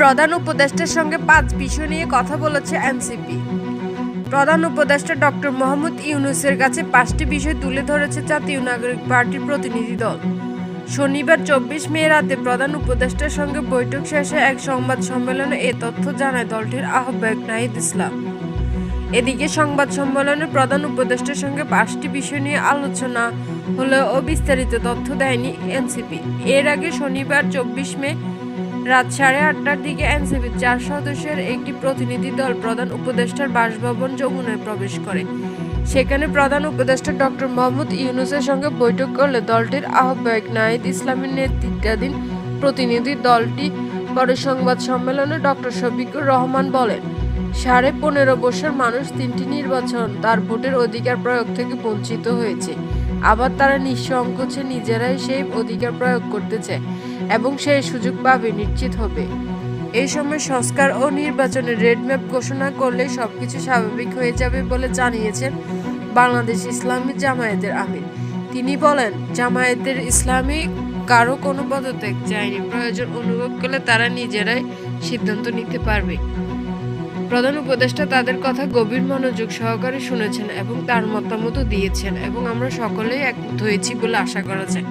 প্রধান উপদেষ্টার সঙ্গে পাঁচ বিষয় নিয়ে কথা বলেছে এনসিপি। প্রধান উপদেষ্টা ডক্টর মোহাম্মদ ইউনুসের কাছে পাঁচটি বিষয় তুলে ধরেছে জাতীয় নাগরিক পার্টির প্রতিনিধি দল। শনিবার চব্বিশ মে রাতে প্রধান উপদেষ্টার সঙ্গে বৈঠক শেষে এক সংবাদ সম্মেলনে এ তথ্য জানায় দলটির আহ্বায়ক নাহিদ ইসলাম। এদিকে সংবাদ সম্মেলনে প্রধান উপদেষ্টার সঙ্গে পাঁচটি বিষয় নিয়ে আলোচনা হলেও বিস্তারিত তথ্য দেয়নি এনসিপি। এর আগে শনিবার চব্বিশ মে রাত সাড়ে আটটার দিকে এনসিপির চার সদস্যের একটি প্রতিনিধি দল প্রধান উপদেষ্টার বাসভবন যমুনায় প্রবেশ করে। সেখানে প্রধান উপদেষ্টা ডক্টর মোহাম্মদ ইউনুসের সঙ্গে বৈঠক করলে দলটির আহ্বায়ক নাহিদ ইসলামের নেতৃত্বাধীন প্রতিনিধি দলটি পরে সংবাদ সম্মেলনে ডক্টর শফিকুর রহমান বলেন, সাড়ে পনেরো বছর মানুষ তিনটি নির্বাচন তার ভোটের অধিকার প্রয়োগ থেকে বঞ্চিত হয়েছে। আবার তারা নিঃসংকোচে নিজেরাই সেই অধিকার প্রয়োগ করতে চায়। এবং সেই সুযোগ পাবে নিশ্চিত হবে। এই সময় সংস্কার ও নির্বাচনের রেডম্যাপ ঘোষণা করলে সবকিছু স্বাভাবিক হয়ে যাবে বলে জানিয়েছেন বাংলাদেশ ইসলামী জামায়াতের আমির। তিনি বলেন, জামায়াতের ইসলামী কারও কোনো পদত্যাগ চায়নি। প্রয়োজন অনুভব করলে তারা নিজেরাই সিদ্ধান্ত নিতে পারবে। প্রধান উপদেষ্টা তাদের কথা গভীর মনোযোগ সহকারে শুনেছেন এবং তার মতামতও দিয়েছেন এবং আমরা সকলেই একমত হয়েছি বলে আশা করা যায়।